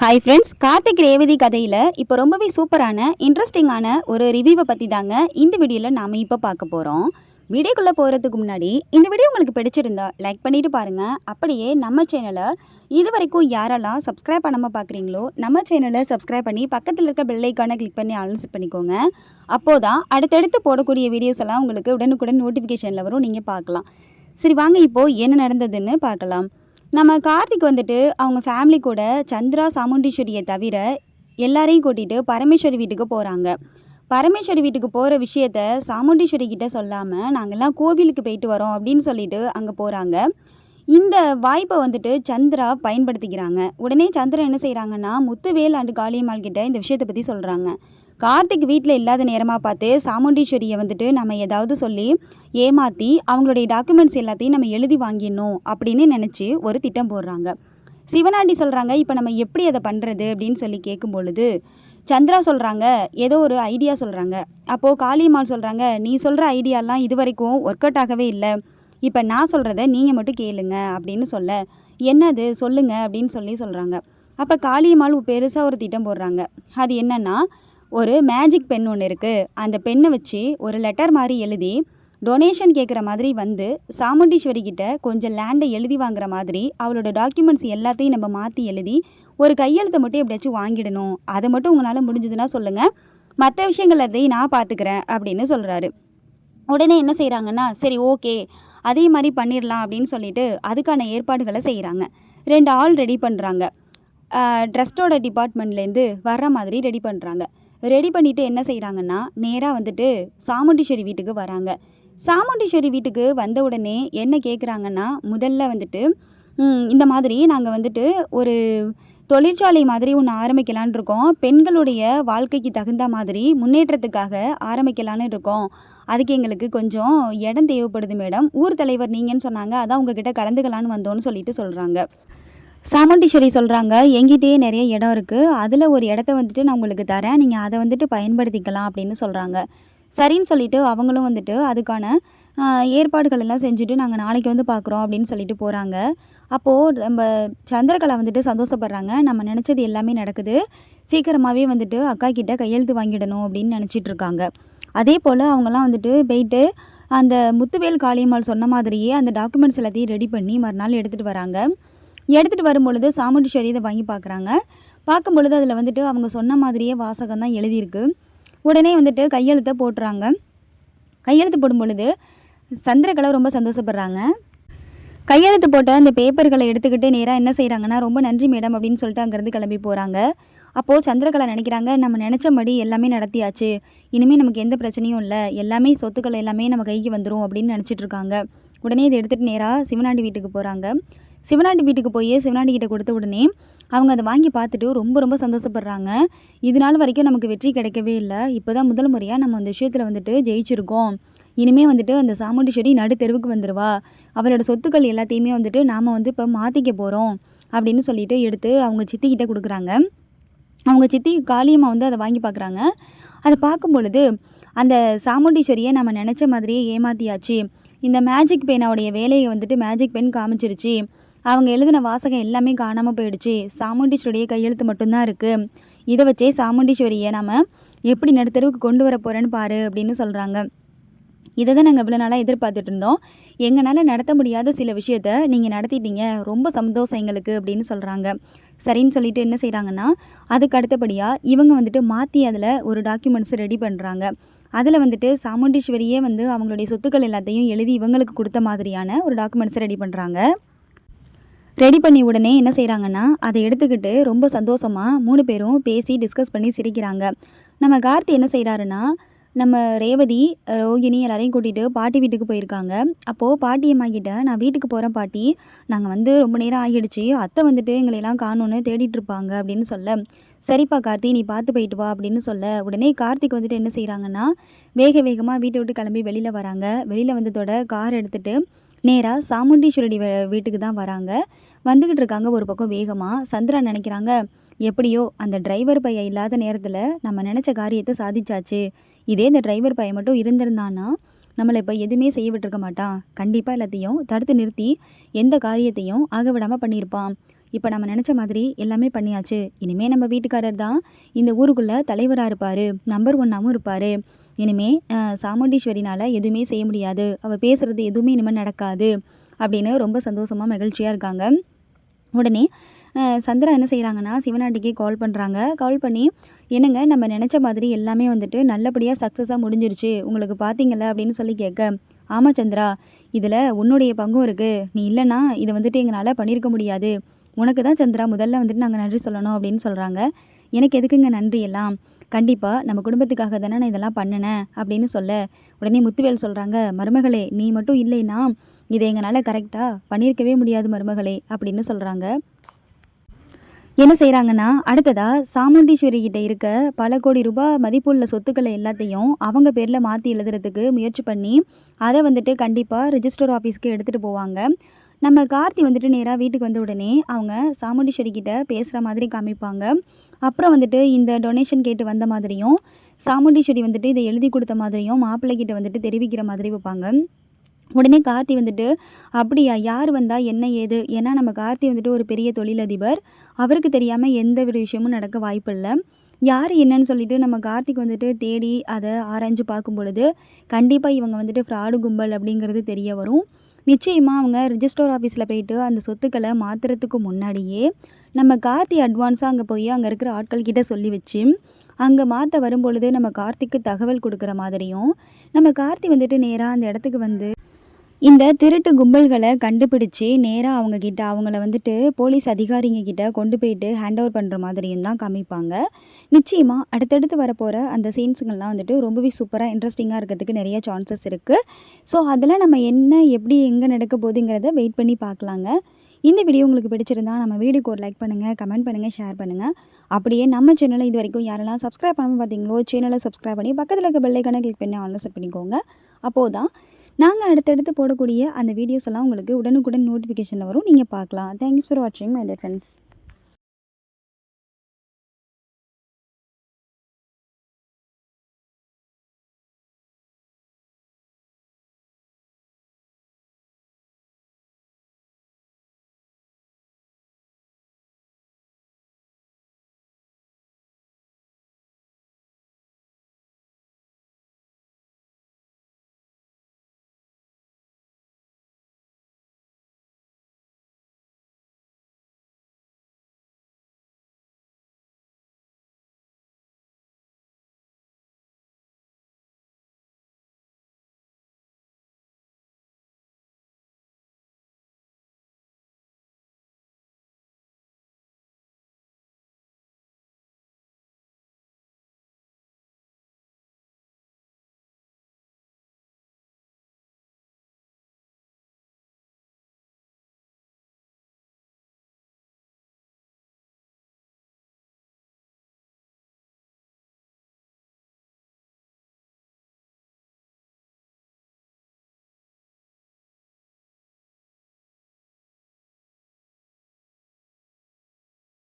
Hi friends Karthik Revathi கதையில் இப்போ ரொம்பவே சூப்பரான இன்ட்ரெஸ்டிங்கான ஒரு ரிவ்யூவை பற்றி தாங்க இந்த வீடியோவில் நாம் இப்போ பார்க்க போகிறோம் வீடியோக்குள்ளே போகிறதுக்கு முன்னாடி இந்த வீடியோ உங்களுக்கு பிடிச்சிருந்தா லைக் பண்ணிட்டு பாருங்கள் அப்படியே நம்ம சேனலை இது வரைக்கும் யாரெல்லாம் சப்ஸ்கிரைப் பண்ணாமல் பார்க்குறீங்களோ நம்ம சேனலை சப்ஸ்கிரைப் பண்ணி பக்கத்தில் இருக்க பெல்லைக்கான கிளிக் பண்ணி ஆலன்ஸ் பண்ணிக்கோங்க. அப்போது தான் அடுத்தடுத்து போடக்கூடிய வீடியோஸ் எல்லாம் உங்களுக்கு உடனுக்குடன் நோட்டிஃபிகேஷனில் வரும். நீங்கள் பார்க்கலாம். சரி வாங்க இப்போது என்ன நடந்ததுன்னு பார்க்கலாம். நம்ம கார்த்திக் வந்துட்டு அவங்க ஃபேமிலி கூட சந்திரா சாமுண்டீஸ்வரியை தவிர எல்லாரையும் கூட்டிகிட்டு பரமேஸ்வரி வீட்டுக்கு போகிறாங்க பரமேஸ்வரி வீட்டுக்கு போகிற விஷயத்த சாமுண்டீஸ்வரி கிட்ட சொல்லாமல் நாங்கள்லாம் கோவிலுக்கு போயிட்டு வரோம் அப்படின்னு சொல்லிட்டு அங்கே போகிறாங்க இந்த வாய்ப்பை வந்துட்டு சந்திரா பயன்படுத்திக்கிறாங்க. உடனே சந்திரா என்ன செய்கிறாங்கன்னா முத்துவேல் அண்டு காளியம்மாள் கிட்ட இந்த விஷயத்தை பற்றி சொல்கிறாங்க கார்த்திக் வீட்டில் இல்லாத நேரமாக பார்த்து சாமுண்டீஸ்வரியை வந்துட்டு நம்ம ஏதாவது சொல்லி ஏமாற்றி அவங்களுடைய டாக்குமெண்ட்ஸ் எல்லாத்தையும் நம்ம எழுதி வாங்கிடணும் அப்படின்னு நினச்சி ஒரு திட்டம் போடுறாங்க. சிவனாண்டி சொல்கிறாங்க இப்போ நம்ம எப்படி அதை பண்ணுறது அப்படின்னு சொல்லி கேட்கும் பொழுது சந்திரா சொல்கிறாங்க ஏதோ ஒரு ஐடியா சொல்கிறாங்க அப்போது காளியம்மாள் சொல்கிறாங்க நீ சொல்கிற ஐடியாலாம் இது வரைக்கும் ஒர்க் அவுட் ஆகவே இல்லை. இப்போ நான் சொல்கிறத நீங்கள் மட்டும் கேளுங்க அப்படின்னு சொல்ல என்னது? சொல்லுங்கள் அப்படின்னு சொல்லி சொல்கிறாங்க அப்போ காளியம்மாள் பெருசாக ஒரு திட்டம் போடுறாங்க. அது என்னன்னா ஒரு மேஜிக் பென் ஒன்று இருக்குது அந்த பெண்ணை வச்சு ஒரு லெட்டர் மாதிரி எழுதி டொனேஷன் கேட்குற மாதிரி வந்து சாமுண்டீஸ்வரி கிட்ட கொஞ்சம் லேண்டை எழுதி வாங்குற மாதிரி அவளோட டாக்குமெண்ட்ஸ் எல்லாத்தையும் நம்ம மாற்றி எழுதி ஒரு கையெழுத்தை மட்டும் எப்படியாச்சும் வாங்கிடணும். அதை மட்டும் உங்களால் முடிஞ்சதுன்னா சொல்லுங்கள் மற்ற விஷயங்கள் எல்லாத்தையும் நான் பார்த்துக்கிறேன் அப்படின்னு சொல்கிறாரு உடனே என்ன செய்கிறாங்கன்னா சரி ஓகே அதே மாதிரி பண்ணிடலாம் அப்படின்னு சொல்லிட்டு அதுக்கான ஏற்பாடுகளை செய்கிறாங்க ரெண்டு ஆள் ரெடி பண்ணுறாங்க ட்ரஸ்டோட டிபார்ட்மெண்ட்லேருந்து வர்ற மாதிரி ரெடி பண்ணுறாங்க ரெடி பண்ணிவிட்டு என்ன செய்கிறாங்கன்னா நேராக வந்துட்டு சாமுண்டீஸ்வரி வீட்டுக்கு வராங்க. சாமுண்டீஸ்வரி வீட்டுக்கு வந்த உடனே என்ன கேட்குறாங்கன்னா முதல்ல வந்துட்டு இந்த மாதிரி நாங்கள் வந்துட்டு ஒரு தொழிற்சாலை மாதிரி ஒன்று ஆரம்பிக்கலான்னு இருக்கோம். பெண்களுடைய வாழ்க்கைக்கு தகுந்த மாதிரி முன்னேற்றத்துக்காக ஆரம்பிக்கலான்னு இருக்கோம். அதுக்கு எங்களுக்கு கொஞ்சம் இடம் தேவைப்படுது மேடம். ஊர் தலைவர் நீங்கன்னு சொன்னாங்க. அதான் உங்ககிட்ட கலந்துக்கலான்னு வந்தோன்னு சொல்லிட்டு சொல்கிறாங்க சாமுண்டீஸ்வரி சொல்கிறாங்க எங்கிட்டயே நிறைய இடம் இருக்குது அதில் ஒரு இடத்த வந்துட்டு நான் உங்களுக்கு தரேன். நீங்கள் அதை வந்துட்டு பயன்படுத்திக்கலாம் அப்படின்னு சொல்கிறாங்க சரின்னு சொல்லிட்டு அவங்களும் வந்துட்டு அதுக்கான ஏற்பாடுகள் எல்லாம் செஞ்சுட்டு நாங்கள் நாளைக்கு வந்து பார்க்குறோம் அப்படின்னு சொல்லிட்டு போகிறாங்க அப்போது நம்ம சந்திரகலா வந்துட்டு சந்தோஷப்படுறாங்க. நம்ம நினச்சது எல்லாமே நடக்குது. சீக்கிரமாகவே வந்துட்டு அக்கா கிட்ட கையெழுத்து வாங்கிடணும் அப்படின்னு நினச்சிட்டு இருக்காங்க. அதே போல் அவங்கெல்லாம் வந்துட்டு போயிட்டு அந்த முத்துவேல் காளியம்மாள் சொன்ன மாதிரியே அந்த டாக்குமெண்ட்ஸ் எல்லாத்தையும் ரெடி பண்ணி மறுநாள் எடுத்துகிட்டு வராங்க. எடுத்துகிட்டு வரும்பொழுது சாமுண்டீஸ்வரி இதை வாங்கி பார்க்குறாங்க. பார்க்கும் பொழுது அதில் வந்துட்டு அவங்க சொன்ன மாதிரியே வாசகம் தான் எழுதியிருக்கு. உடனே வந்துட்டு கையெழுத்தை போட்டுறாங்க. கையெழுத்து போடும் பொழுது சந்திரகலை ரொம்ப சந்தோஷப்படுறாங்க. கையெழுத்து போட்ட அந்த பேப்பர்களை எடுத்துக்கிட்டு நேராக என்ன செய்கிறாங்கன்னா ரொம்ப நன்றி மேடம் அப்படின்னு சொல்லிட்டு அங்கேருந்து கிளம்பி போகிறாங்க அப்போது சந்திரகலா நினைக்கிறாங்க நம்ம நினச்சபடி எல்லாமே நடத்தியாச்சு. இனிமேல் நமக்கு எந்த பிரச்சனையும் இல்லை. எல்லாமே சொத்துக்கள் எல்லாமே நம்ம கைக்கு வந்துடும் அப்படின்னு நினச்சிட்ருக்காங்க உடனே இதை எடுத்துகிட்டு நேராக சிவனாண்டி வீட்டுக்கு போகிறாங்க சிவனாண்டி வீட்டுக்கு போய் சிவனாண்டி கிட்ட கொடுத்த உடனே அவங்க அதை வாங்கி பார்த்துட்டு ரொம்ப ரொம்ப சந்தோஷப்படுறாங்க. இது நாள் வரைக்கும் நமக்கு வெற்றி கிடைக்கவே இல்லை. இப்போ தான் முதல் முறையாக நம்ம அந்த விஷயத்தில் வந்துட்டு ஜெயிச்சிருக்கோம். இனிமே வந்துட்டு அந்த சாமுண்டீஸ்வரி நடு தெருவுக்கு வந்துடுவா அவளோட சொத்துக்கள் எல்லாத்தையுமே வந்துட்டு நாம் வந்து இப்போ மாற்றிக்க போகிறோம் அப்படின்னு சொல்லிட்டு எடுத்து அவங்க சித்திக்கிட்ட கொடுக்குறாங்க. அவங்க சித்தி காளியம்மா வந்து அதை வாங்கி பார்க்குறாங்க. அதை பார்க்கும் பொழுது அந்த சாமுண்டீஸ்வரியை நம்ம நினச்ச மாதிரியே ஏமாத்தியாச்சு. இந்த மேஜிக் பெயினோடைய வேலையை வந்துட்டு மேஜிக் பென் காமிச்சிருச்சு. அவங்க எழுதின வாசகம் எல்லாமே காணாமல் போயிடுச்சு. சாமுண்டீஸ்வரியுடைய கையெழுத்து மட்டும்தான் இருக்குது இதை வச்சே சாமுண்டீஸ்வரியை நம்ம எப்படி நடுத்தருவுக்கு கொண்டு வர போகிறேன்னு பாரு அப்படின்னு சொல்கிறாங்க இதை தான் நாங்கள் இவ்வளோ நாளாக எதிர்பார்த்துட்டு இருந்தோம். எங்களால் நடத்த முடியாத சில விஷயத்த நீங்கள் நடத்திட்டீங்க. ரொம்ப சந்தோஷம் எங்களுக்கு அப்படின்னு சொல்கிறாங்க சரின்னு சொல்லிட்டு என்ன செய்கிறாங்கன்னா அதுக்கு அடுத்தபடியாக இவங்க வந்துட்டு மாற்றி அதில் ஒரு டாக்குமெண்ட்ஸ் ரெடி பண்ணுறாங்க அதில் வந்துட்டு சாமுண்டீஸ்வரியே வந்து அவங்களுடைய சொத்துக்கள் எல்லாத்தையும் எழுதி இவங்களுக்கு கொடுத்த மாதிரியான ஒரு டாக்குமெண்ட்ஸை ரெடி பண்ணுறாங்க ரெடி பண்ணி உடனே என்ன செய்கிறாங்கன்னா அதை எடுத்துக்கிட்டு ரொம்ப சந்தோஷமாக மூணு பேரும் பேசி டிஸ்கஸ் பண்ணி சிரிக்கிறாங்க. நம்ம கார்த்தி என்ன செய்கிறாருன்னா நம்ம ரேவதி ரோகிணி எல்லாரையும் கூட்டிகிட்டு பாட்டி வீட்டுக்கு போயிருக்காங்க. அப்போது பாட்டியம்மா கிட்ட நான் வீட்டுக்கு போகிறேன் பாட்டி. நாங்கள் வந்து ரொம்ப நேரம் ஆகிடுச்சு. அத்தை வந்துட்டு எங்களையெல்லாம் காணோன்னு தேடிட்டு இருப்பாங்க அப்படின்னு சொல்ல. சரிப்பா கார்த்தி நீ பார்த்து போயிட்டு வா அப்படின்னு சொல்ல. உடனே கார்த்திக் வந்துட்டு என்ன செய்கிறாங்கன்னா வேக வேகமாக வீட்டை விட்டு கிளம்பி வெளியில் வராங்க. வெளியில் வந்ததோட கார் எடுத்துகிட்டு நேராக சாமுண்டீஸ்வரடி வீட்டுக்கு தான் வராங்க. வந்துக்கிட்டு இருக்காங்க ஒரு பக்கம் வேகமாக சந்திரா நினைக்கிறாங்க எப்படியோ அந்த டிரைவர் பையன் இல்லாத நேரத்தில் நம்ம நினச்ச காரியத்தை சாதிச்சாச்சு. இதே இந்த டிரைவர் பையன் மட்டும் இருந்திருந்தான்னா நம்மளை இப்போ எதுவுமே செய்ய விட்டுருக்க மாட்டான். கண்டிப்பாக எல்லாத்தையும் தடுத்து நிறுத்தி எந்த காரியத்தையும் ஆக விடாமல் பண்ணியிருப்பான். இப்போ நம்ம நினச்ச மாதிரி எல்லாமே பண்ணியாச்சு. இனிமே நம்ம வீட்டுக்காரர் தான் இந்த ஊருக்குள்ளே தலைவராக இருப்பார். நம்பர் ஒன்னாகவும் இருப்பார். இனிமே சாமுண்டீஸ்வரினால் எதுவுமே செய்ய முடியாது. அவள் பேசுகிறது எதுவுமே இனிமேல் நடக்காது. அப்படின்னு ரொம்ப சந்தோஷமாக மகிழ்ச்சியாக இருக்காங்க. உடனே சந்திரா என்ன செய்கிறாங்கன்னா சிவனாட்டிக்கு கால் பண்ணுறாங்க கால் பண்ணி என்னங்க நம்ம நினச்ச மாதிரி எல்லாமே வந்துட்டு நல்லபடியாக சக்ஸஸாக முடிஞ்சிருச்சு. உங்களுக்கு பார்த்தீங்களா அப்படின்னு சொல்லி கேட்க ஆமாம் சந்திரா இதில் உன்னுடைய பங்கும் இருக்குது நீ இல்லைன்னா இதை வந்துட்டு எங்களால் பண்ணியிருக்க முடியாது. உனக்கு தான் சந்திரா முதல்ல வந்துட்டு நாங்கள் நன்றி சொல்லணும் அப்படின்னு சொல்கிறாங்க எனக்கு எதுக்குங்க நன்றி எல்லாம்? கண்டிப்பாக நம்ம குடும்பத்துக்காக தானே நான் இதெல்லாம் பண்ணினேன் அப்படின்னு சொல்ல உடனே முத்துவேல் சொல்கிறாங்க மருமகளே நீ மட்டும் இல்லைன்னா இதை எங்களால் கரெக்டாக பண்ணியிருக்கவே முடியாது மருமகளே அப்படின்னு சொல்கிறாங்க என்ன செய்கிறாங்கன்னா அடுத்ததாக சாமுண்டீஸ்வரி கிட்ட இருக்க பல கோடி ரூபாய் மதிப்புள்ள சொத்துக்களை எல்லாத்தையும் அவங்க பேரில் மாற்றி எழுதுறதுக்கு முயற்சி பண்ணி அதை வந்துட்டு கண்டிப்பாக ரிஜிஸ்டர் ஆஃபீஸ்க்கு எடுத்துகிட்டு போவாங்க. நம்ம கார்த்தி வந்துட்டு நேராக வீட்டுக்கு வந்த உடனே அவங்க சாமுண்டீஸ்வரி கிட்ட பேசுகிற மாதிரி காமிப்பாங்க. அப்புறம் வந்துட்டு இந்த டொனேஷன் கேட்டு வந்த மாதிரியும் சாமுண்டீஸ்வரி வந்துட்டு இதை எழுதி கொடுத்த மாதிரியும் மாப்பிள்ளை கிட்ட வந்துட்டு தெரிவிக்கிற மாதிரி வைப்பாங்க. உடனே கார்த்தி வந்துட்டு அப்படியா யார் வந்தா? என்ன ஏது? ஏன்னா நம்ம கார்த்தி வந்துட்டு ஒரு பெரிய தொழிலதிபர். அவருக்கு தெரியாமல் எந்த ஒரு விஷயமும் நடக்க வாய்ப்பில்லை. யார் என்னன்னு சொல்லிட்டு நம்ம கார்த்திக் வந்துட்டு தேடி அதை ஆராய்ஞ்சு பார்க்கும் பொழுது கண்டிப்பாக இவங்க வந்துட்டு ஃப்ராடு கும்பல் அப்படிங்கிறது தெரிய வரும். நிச்சயமாக அவங்க ரிஜிஸ்டர் ஆஃபீஸில் போயிட்டு அந்த சொத்துக்களை மாற்றுறதுக்கு முன்னாடியே நம்ம கார்த்தி அட்வான்ஸாக அங்கே போய் அங்கே இருக்கிற ஆட்கள் கிட்ட சொல்லி வச்சு அங்கே மாற்ற வரும்பொழுது நம்ம கார்த்திக்கு தகவல் கொடுக்குற மாதிரியும் நம்ம கார்த்தி வந்துட்டு நேராக அந்த இடத்துக்கு வந்து இந்த திருட்டு கும்பல்களை கண்டுபிடிச்சு நேராக அவங்க கிட்ட அவங்கள வந்துட்டு போலீஸ் அதிகாரிங்க கிட்ட கொண்டு போயிட்டு ஹேண்ட் ஓவர் பண்ணுற மாதிரியும் தான் காமிப்பாங்க. நிச்சயமாக அடுத்தடுத்து வரப்போகிற அந்த சீன்ஸுங்கள்லாம் வந்துட்டு ரொம்பவே சூப்பராக இன்ட்ரெஸ்டிங்காக இருக்கிறதுக்கு நிறைய சான்சஸ் இருக்குது ஸோ அதெல்லாம் நம்ம என்ன எப்படி எங்கே நடக்க போகுதுங்கிறத வெயிட் பண்ணி பார்க்கலாங்க. இந்த வீடியோ உங்களுக்கு பிடிச்சிருந்தா நம்ம வீடியோக்கு ஒரு லைக் பண்ணுங்கள் கமெண்ட் பண்ணுங்கள் ஷேர் பண்ணுங்கள் அப்படியே நம்ம சேனலை இது வரைக்கும் யாரெல்லாம் சப்ஸ்கிரைப் பண்ணாமல் பார்த்தீங்களோ சேனலை சப்ஸ்கிரைப் பண்ணி பக்கத்தில் இருக்க பெல்லைக்கான கிளிக் பண்ணி ஆன்லைன் செட் பண்ணிக்கோங்க. அப்போது தான் நாங்கள் அடுத்தடுத்து போடக்கூடிய அந்த வீடியோஸ் எல்லாம் உங்களுக்கு உடனுக்குடன் நோட்டிஃபிகேஷனில் வரும். நீங்கள் பார்க்கலாம். தேங்க்ஸ் ஃபார் வாட்சிங் மை ஃப்ரெண்ட்ஸ்